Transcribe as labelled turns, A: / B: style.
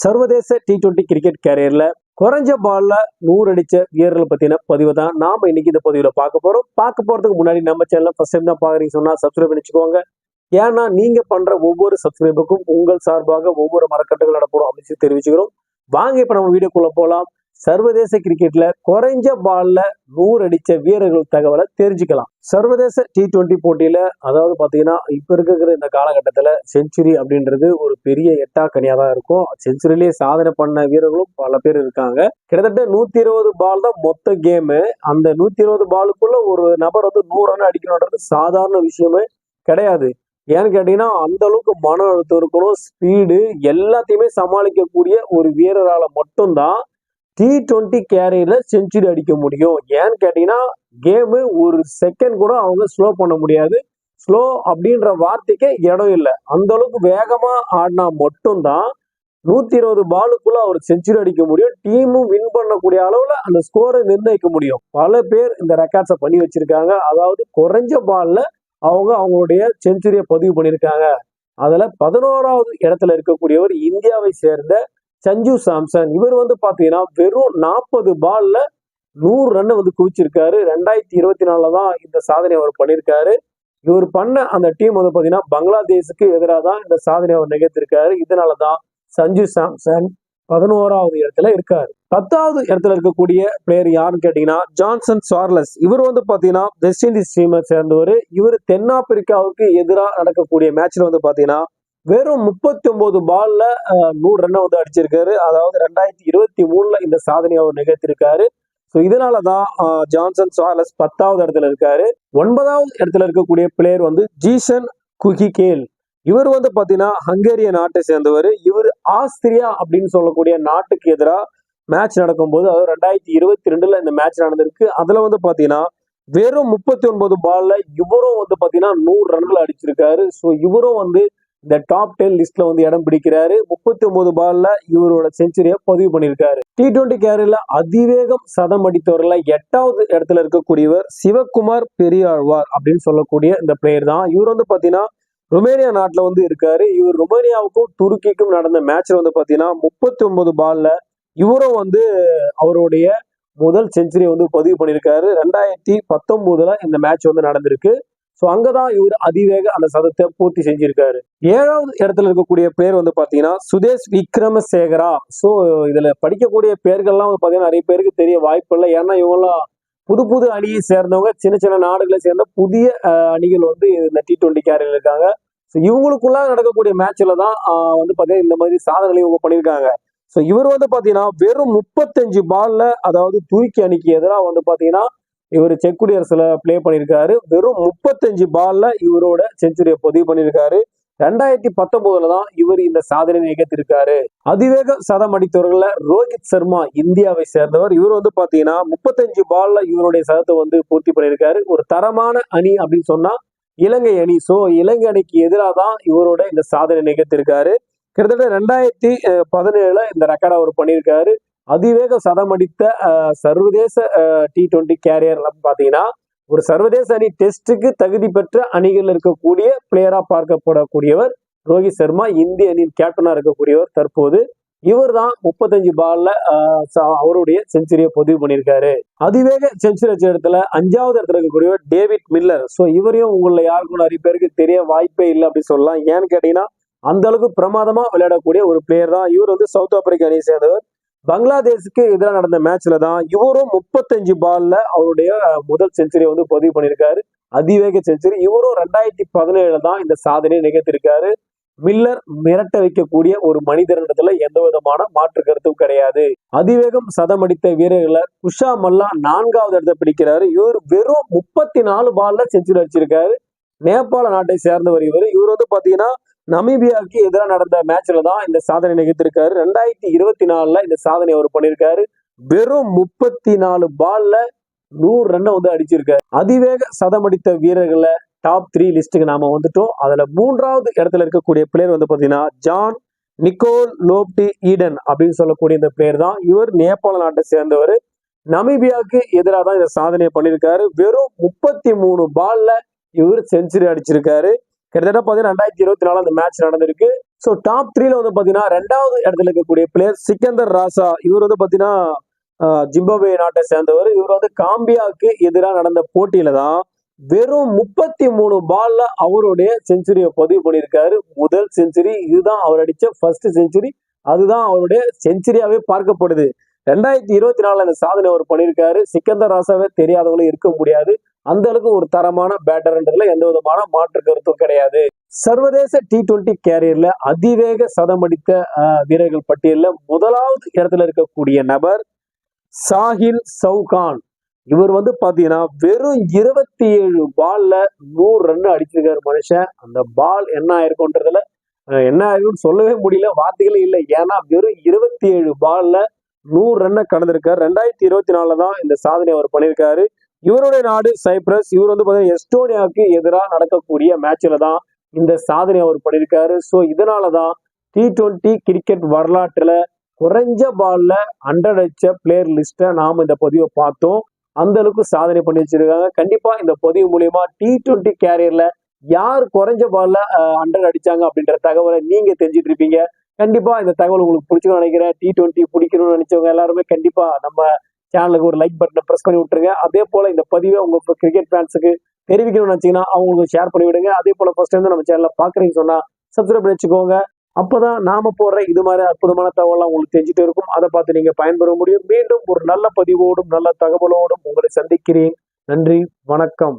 A: சர்வதேச T twenty cricket கேரியர்ல குறைஞ்ச பால்ல நூறு அடிச்ச வீரர்கள் பத்தின பதிவு தான் நாம இன்னைக்கு இந்த பதிவுல பார்க்க போறோம். பார்க்க போறதுக்கு முன்னாடி நம்ம சேனல் ஃபர்ஸ்ட் டைம் தான் பாக்குறீங்க சொன்னா சப்ஸ்கிரைப் பண்ணிச்சுக்கோங்க. ஏன்னா நீங்க பண்ற ஒவ்வொரு சப்ஸ்கிரைபுக்கும் உங்கள் சார்பாக ஒவ்வொரு மரக்கட்டுகள் நடப்படும் அப்படின்னு தெரிவிச்சுக்கிறோம். வாங்க இப்ப நம்ம வீடியோக்குள்ள போலாம். சர்வதேச கிரிக்கெட்ல குறைஞ்ச பால்ல நூறு அடிச்ச வீரர்கள் தகவலை தெரிஞ்சுக்கலாம். சர்வதேச டி டுவெண்ட்டி போட்டியில அதாவது பாத்தீங்கன்னா இப்ப இருக்கிற இந்த காலகட்டத்துல செஞ்சுரி அப்படின்றது ஒரு பெரிய எட்டா கனியா தான் இருக்கும். செஞ்சுரிலேயே சாதனை பண்ண வீரர்களும் பல பேர் இருக்காங்க. கிட்டத்தட்ட நூத்தி இருபது பால் தான் மொத்த கேமு அந்த நூத்தி இருபது பாலுக்குள்ள ஒரு நபர் வந்து நூறு ரன் அடிக்கணுன்றது சாதாரண விஷயமே கிடையாது. ஏன்னு கேட்டீங்கன்னா அந்த அளவுக்கு மன அழுத்தம் இருக்கணும் ஸ்பீடு எல்லாத்தையுமே சமாளிக்கக்கூடிய ஒரு வீரரால மட்டும்தான் டி டுவெண்ட்டி கேரியரில் செஞ்சுரி அடிக்க முடியும். ஏன்னு கேட்டீங்கன்னா கேமு ஒரு செகண்ட் கூட அவங்க ஸ்லோ பண்ண முடியாது. ஸ்லோ அப்படின்ற வார்த்தைக்கே இடம் இல்லை. அந்த அளவுக்கு ஆடினா மட்டும்தான் நூற்றி இருபது பாலுக்குள்ள அவர் செஞ்சுரி அடிக்க முடியும். டீமும் வின் பண்ணக்கூடிய அளவில் அந்த ஸ்கோரை நிர்ணயிக்க முடியும். பல பேர் இந்த ரெக்கார்ட்ஸை பண்ணி வச்சிருக்காங்க. அதாவது குறைஞ்ச பால்ல அவங்க அவங்களுடைய செஞ்சுரியை பதிவு பண்ணியிருக்காங்க. அதில் பதினோராவது இடத்துல இருக்கக்கூடியவர் இந்தியாவை சேர்ந்த சஞ்சு சாம்சன். இவர் வந்து பார்த்தீங்கன்னா வெறும் நாற்பது பால்ல நூறு ரன் வந்து குவிச்சிருக்காரு. ரெண்டாயிரத்தி இருபத்தி நாலுல தான் இந்த சாதனை அவர் பண்ணியிருக்காரு இவர் பண்ண அந்த டீம் வந்து பார்த்தீங்கன்னா பங்களாதேஷுக்கு எதிராக தான் இந்த சாதனை அவர் நிகழ்த்திருக்காரு. இதனால தான் சஞ்சு சாம்சன் பதினோராவது இடத்துல இருக்காரு. பத்தாவது இடத்துல இருக்கக்கூடிய பிளேயர் யாருன்னு கேட்டீங்கன்னா ஜான்சன் சார்லஸ். இவர் வந்து பார்த்தீங்கன்னா வெஸ்ட் இண்டீஸ் டீமை சேர்ந்தவர். இவர் தென்னாப்பிரிக்காவுக்கு எதிராக நடக்கக்கூடிய மேட்ச்ல வந்து பார்த்தீங்கன்னா வெறும் முப்பத்தி ஒன்பது பால்ல நூறு ரன்னை வந்து அடிச்சிருக்காரு. அதாவது ரெண்டாயிரத்தி இருபத்தி மூணுல இந்த சாதனையை அவர் நிகழ்த்திருக்காரு. ஸோ இதனாலதான் தான் ஜான்சன் சார்லஸ் பத்தாவது இடத்துல இருக்காரு. ஒன்பதாவது இடத்துல இருக்கக்கூடிய பிளேயர் வந்து ஜீசன் குகி கேல் இவர் வந்து பாத்தீங்கன்னா ஹங்கேரிய நாட்டை சேர்ந்தவர். இவர் ஆஸ்திரியா அப்படின்னு சொல்லக்கூடிய நாட்டுக்கு எதிராக மேட்ச் நடக்கும்போது அதாவது ரெண்டாயிரத்தி இருபத்தி ரெண்டுல இந்த மேட்ச் நடந்திருக்கு. அதுல வந்து பாத்தீங்கன்னா வெறும் முப்பத்தி ஒன்பது பால்ல இவரும் வந்து பாத்தீங்கன்னா நூறு ரன்கள் அடிச்சிருக்காரு. ஸோ இவரும் வந்து இந்த டாப் டென் லிஸ்ட்ல வந்து இடம் பிடிக்கிறாரு. முப்பத்தி ஒன்பது பால்ல இவரோட செஞ்சுரியை பதிவு பண்ணியிருக்காரு. டி டுவெண்ட்டி கேரியர்ல அதிவேகம் சதம் அடித்தவர்ல எட்டாவது இடத்துல இருக்கக்கூடியவர் சிவகுமார் பெரியாழ்வார் அப்படின்னு சொல்லக்கூடிய இந்த பிளேயர் தான். இவர் வந்து பாத்தீங்கன்னா ருமேனியா நாட்டுல வந்து இருக்காரு. இவர் ருமேனியாவுக்கும் துருக்கிக்கும் நடந்த மேட்ச்ல வந்து பாத்தீங்கன்னா முப்பத்தி ஒன்பது பால்ல இவரும் வந்து அவருடைய முதல் செஞ்சுரியை வந்து பதிவு பண்ணியிருக்காரு. ரெண்டாயிரத்தி பத்தொன்பதுல இந்த மேட்ச் வந்து நடந்திருக்கு. ஸோ அங்கதான் இவர் அதிவேக அந்த சதத்தை பூர்த்தி செஞ்சிருக்காரு. ஏழாவது இடத்துல இருக்கக்கூடிய பேர் வந்து பாத்தீங்கன்னா சுதேஷ் விக்ரமசேகரா ஸோ இதுல படிக்கக்கூடிய பேர்கள்லாம் வந்து பாத்தீங்கன்னா நிறைய பேருக்கு தெரிய வாய்ப்பு இல்லை. ஏன்னா இவங்கெல்லாம் புது புது அணியை சேர்ந்தவங்க சின்ன சின்ன நாடுகளை சேர்ந்த புதிய அணிகள் வந்து இந்த டி டுவெண்ட்டி கேரியர் இருக்காங்க. ஸோ இவங்களுக்குள்ள நடக்கக்கூடிய மேட்ச்ல தான் வந்து பாத்தீங்கன்னா இந்த மாதிரி சாதனைகளை இவங்க பண்ணியிருக்காங்க. ஸோ இவர் வந்து பாத்தீங்கன்னா வெறும் முப்பத்தஞ்சு பால்ல அதாவது துருக்கி அணிக்கு எதிராக வந்து பாத்தீங்கன்னா இவர் செக் குடியரசுல ப்ளே பண்ணியிருக்காரு. வெறும் முப்பத்தஞ்சு பால்ல இவரோட செஞ்சுரியை பதிவு பண்ணியிருக்காரு. ரெண்டாயிரத்தி பத்தொன்பதுல தான் இவர் இந்த சாதனை நிகழ்த்திருக்காரு அதிவேக சதம் அடித்தவர்கள்ல ரோஹித் சர்மா இந்தியாவை சேர்ந்தவர். இவர் வந்து பாத்தீங்கன்னா முப்பத்தஞ்சு பால்ல இவருடைய சதத்தை வந்து பூர்த்தி பண்ணியிருக்காரு. ஒரு தரமான அணி அப்படின்னு சொன்னா இலங்கை அணி. சோ இலங்கை அணிக்கு எதிராக தான் இவரோட இந்த சாதனை நிகழ்த்திருக்காரு கிட்டத்தட்ட ரெண்டாயிரத்தி பதினேழுல இந்த ரெக்கார்ட் அவர் பண்ணியிருக்காரு. அதிவேக சதம் அடித்த சர்வதேச டி டுவெண்ட்டி கேரியர் பாத்தீங்கன்னா ஒரு சர்வதேச அணி டெஸ்ட்டுக்கு தகுதி பெற்ற அணிகள் இருக்கக்கூடிய பிளேயரா பார்க்கப்படக்கூடியவர் ரோஹித் சர்மா இந்திய அணியின் கேப்டனா இருக்கக்கூடியவர் தற்போது இவர் தான் முப்பத்தஞ்சு பால்ல ஆஹ், ச- அவருடைய செஞ்சுரியை பதிவு பண்ணியிருக்காரு. அதிவேக செஞ்சுரி வச்ச இடத்துல அஞ்சாவது இடத்துல இருக்கக்கூடியவர் டேவிட் மில்லர். ஸோ இவரையும் உங்களை யாருக்கும் நிறைய பேருக்கு தெரிய வாய்ப்பே இல்லை அப்படின்னு சொல்லலாம். ஏன்னு கேட்டீங்கன்னா அந்த அளவுக்கு பிரமாதமா விளையாடக்கூடிய ஒரு பிளேயர் தான் இவர் வந்து சவுத் ஆப்பிரிக்கா அணியை சேர்ந்தவர். பங்களாதேஷுக்கு எதிராக நடந்த மேட்ச்ல தான் இவரும் முப்பத்தஞ்சு பால்ல அவருடைய முதல் செஞ்சுரியை வந்து பதிவு பண்ணியிருக்காரு. அதிவேக செஞ்சுரி இவரும் ரெண்டாயிரத்தி பதினேழுல தான் இந்த சாதனையை நிகழ்த்திருக்காரு மில்லர் மிரட்ட வைக்கக்கூடிய ஒரு மனிதரிடத்துல எந்த விதமான மாற்று கருத்தும் கிடையாது. அதிவேகம் சதம் அடித்த வீரர்களை குஷா மல்லா நான்காவது இடத்தை பிடிக்கிறாரு. இவர் வெறும் முப்பத்தி நாலு பால்ல செஞ்சுரி அடிச்சிருக்காரு. நேபாள நாட்டை சேர்ந்தவர் இவர். இவர் வந்து பாத்தீங்கன்னா நமீபியாவுக்கு எதிராக நடந்த மேட்ச்ல தான் இந்த சாதனை நிகழ்த்திருக்காரு. ரெண்டாயிரத்தி இருபத்தி நாலுல இந்த சாதனை அவர் பண்ணியிருக்காரு வெறும் முப்பத்தி நாலு பால்ல நூறு ரன்னை வந்து அடிச்சிருக்காரு. அதிவேக சதம் அடித்த வீரர்களை டாப் த்ரீ லிஸ்ட்டுக்கு நாம வந்துட்டோம். அதுல மூன்றாவது இடத்துல இருக்கக்கூடிய பிளேயர் வந்து பாத்தீங்கன்னா ஜான் நிக்கோல் லோப்டி ஈடன் அப்படின்னு சொல்லக்கூடிய இந்த பிளேயர் தான். இவர் நேபாள நாட்டை சேர்ந்தவர். நமீபியாவுக்கு எதிராக தான் இந்த சாதனையை பண்ணியிருக்காரு வெறும் முப்பத்தி மூணு பால்ல இவர் செஞ்சுரி அடிச்சிருக்காரு. கிட்டத்தட்ட பார்த்தீங்கன்னா ரெண்டாயிரத்தி இருபத்தி நாலு அந்த மேட்ச் நடந்திருக்கு. ஸோ டாப் த்ரீல வந்து பார்த்தீங்கன்னா ரெண்டாவது இடத்துல இருக்கக்கூடிய பிளேயர் சிக்கந்தர் ராசா. இவர் வந்து பார்த்தீங்கன்னா ஜிம்பாபே நாட்டை சேர்ந்தவர். இவர் வந்து காம்பியாவுக்கு எதிராக நடந்த போட்டியில தான் வெறும் முப்பத்தி மூணு பால்ல அவருடைய செஞ்சுரியை பதிவு பண்ணியிருக்காரு. முதல் செஞ்சுரி இதுதான் அவர் அடிச்ச ஃபர்ஸ்ட் செஞ்சுரி அதுதான் அவருடைய செஞ்சுரியாவே பார்க்கப்படுது. ரெண்டாயிரத்தி இருபத்தி நாலுல அந்த சாதனை அவர் பண்ணியிருக்காரு. சிக்கந்தர் ராசாவே தெரியாதவங்களும் இருக்க முடியாது. அந்த அளவுக்கு ஒரு தரமான பேட்டர்ன்றதுல எந்த விதமான மாற்று கருத்தும் கிடையாது. சர்வதேச டி டுவெண்டி கேரியர்ல அதிவேக சதம் அடித்த ஆஹ், வீரர்கள் பட்டியலில் முதலாவது இடத்துல இருக்கக்கூடிய நபர் சாஹில் சவுகான் இவர் வந்து பாத்தீங்கன்னா வெறும் இருபத்தி ஏழு பால்ல நூறு ரன் அடிச்சிருக்காரு மனுஷன். அந்த பால் என்ன ஆயிருக்குன்றதுல என்ன ஆயிருக்குன்னு சொல்லவே முடியல வார்த்தைகளே இல்லை. ஏன்னா வெறும் இருபத்தி ஏழு பால்ல நூறு ரன்னை கடந்திருக்காரு. ரெண்டாயிரத்தி இருபத்தி நாலுல தான் இந்த சாதனை அவர் பண்ணியிருக்காரு. இவருடைய நாடு சைப்ரஸ். இவர் வந்து பார்த்தீங்கன்னா எஸ்டோனியாவுக்கு எதிராக நடக்கக்கூடிய மேட்ச்ல தான் இந்த சாதனை அவர் பண்ணியிருக்காரு. ஸோ இதனால தான் டி டுவெண்ட்டி கிரிக்கெட் வரலாற்றுல குறைஞ்ச பால்ல ஹண்ட்ரட் அடிச்ச பிளேயர் லிஸ்ட்டை நாம இந்த பதிவை பார்த்தோம். அந்த அளவுக்கு சாதனை பண்ணி வச்சிருக்காங்க. கண்டிப்பா இந்த பதிவு மூலியமா டி டுவெண்ட்டி கேரியர்ல யார் குறைஞ்ச பால்ல ஹண்ட்ரட் அடிச்சாங்க அப்படின்ற தகவலை நீங்க தெரிஞ்சுட்டு இருப்பீங்க. கண்டிப்பா இந்த தகவல் உங்களுக்கு பிடிச்சிக்கணும்னு நினைக்கிறேன். டி டுவெண்ட்டி பிடிக்கணும்னு நினைச்சவங்க எல்லாருமே கண்டிப்பா நம்ம சேனலுக்கு ஒரு லைக் பட்டனை ப்ரெஸ் பண்ணி விட்டுருங்க. அதே போல் இந்த பதிவை உங்கள் கிரிக்கெட் ஃபேன்ஸுக்கு தெரிவிக்கணும்னு நினைச்சீங்கன்னா அவங்களுக்கு ஷேர் பண்ணி விடுங்க. அதே போல் ஃபர்ஸ்ட் டைம் நம்ம சேனலில் பார்க்குறீங்கன்னு சொன்னால் சப்ஸ்கிரைப் பண்ணி வச்சுக்கோங்க. அப்பதான் நாம் போடுற இது மாதிரி அற்புதமான தகவலாம் உங்களுக்கு தெரிஞ்சுட்டு இருக்கும். அதை பார்த்து நீங்கள் பயன்பெற முடியும். மீண்டும் ஒரு நல்ல பதிவோடும் நல்ல தகவலோடும் உங்களை சந்திக்கிறேன். நன்றி வணக்கம்.